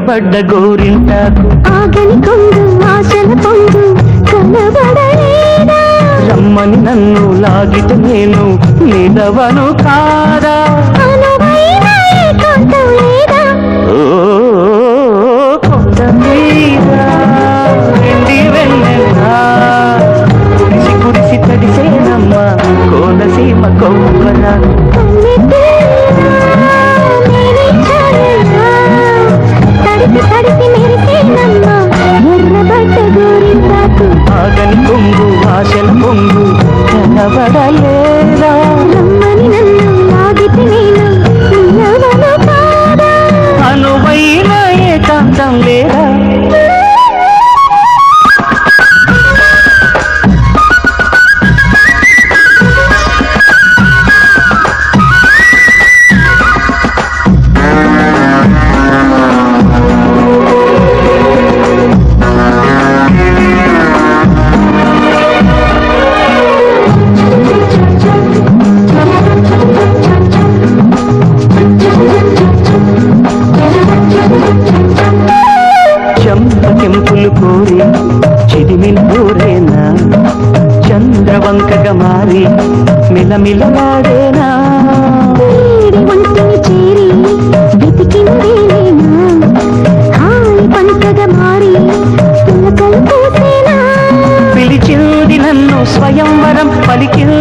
కనబడ్డ గోరింటాకు. ఆగని కొందు ఆశల పొందు కలబడలేదా రమ్మని నన్ను లాగితే నేను నిలవను కాదా? కుడిసి తడిసేనమ్మ కోలసీమ కొవ్వరా కెంపులు కోరి చిదిమిల్ ఊరేనా చంద్రవంకగా మారి మిలమిలలాడేనా? చేరి పిలిచింది నన్ను స్వయంవరం పలికింది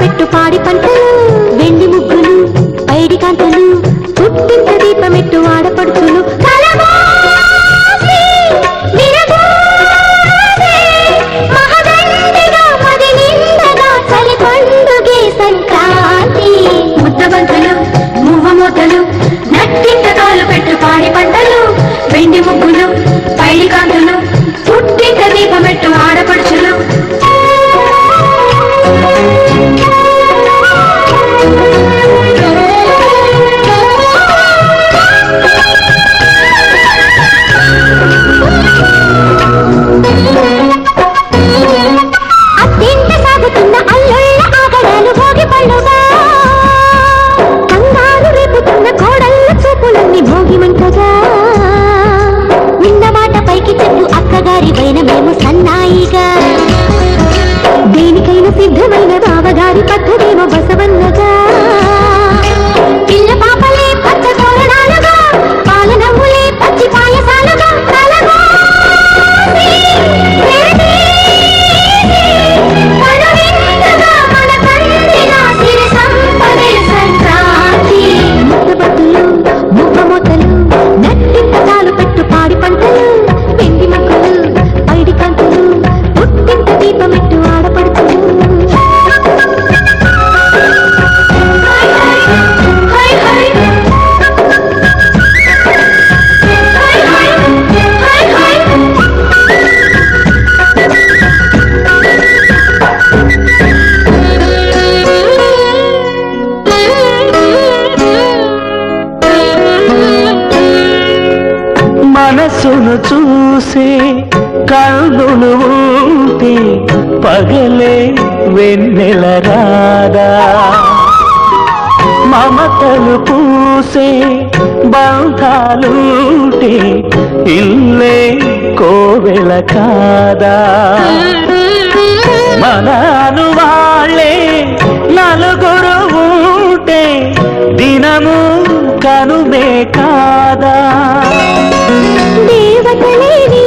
పెట్టు పాడి పంట మమతలు పూసే బంధాలుంటే ఇల్లే కోవెల కాదా? మనను వాళ్ళే నలుగురు ఊటే దినము కనుమే కాదా? దేవతలేవి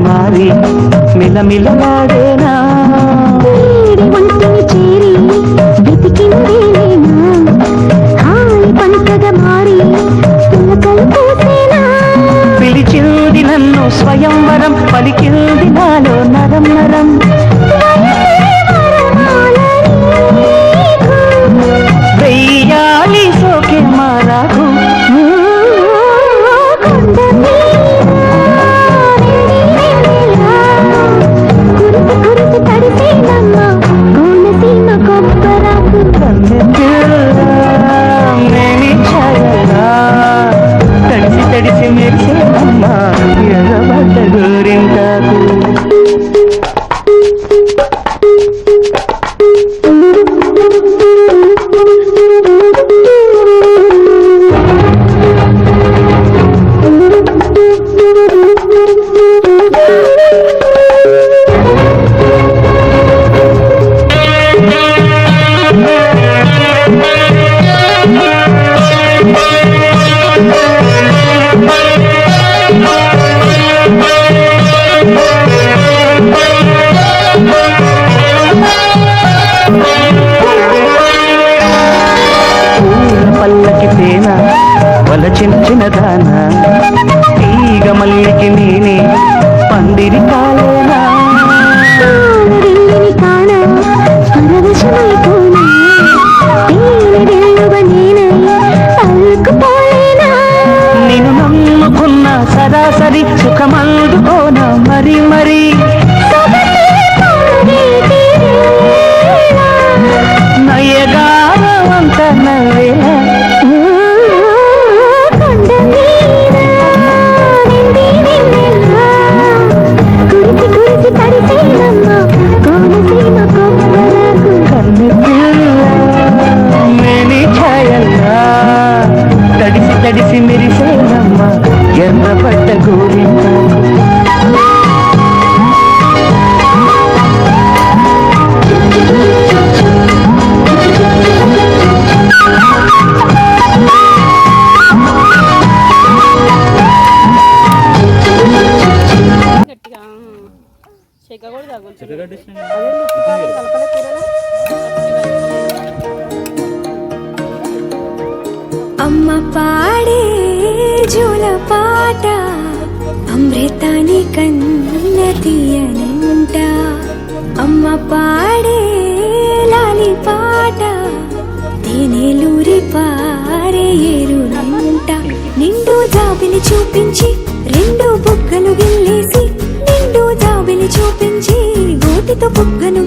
మారి మిలమిలలాడేనా? చేరి మారి పిలిచింది నన్ను స్వయంవరం పలికింది నాలో కన్న తీయనంట అమ్మ పాడేలాని పాట తేనెలూరి పారే ఎరునంట నిండు జాబిని చూపించి రెండు బుగ్గలు గిల్లేసి నిండు జాబిని చూపించి గోటితో బుగ్గను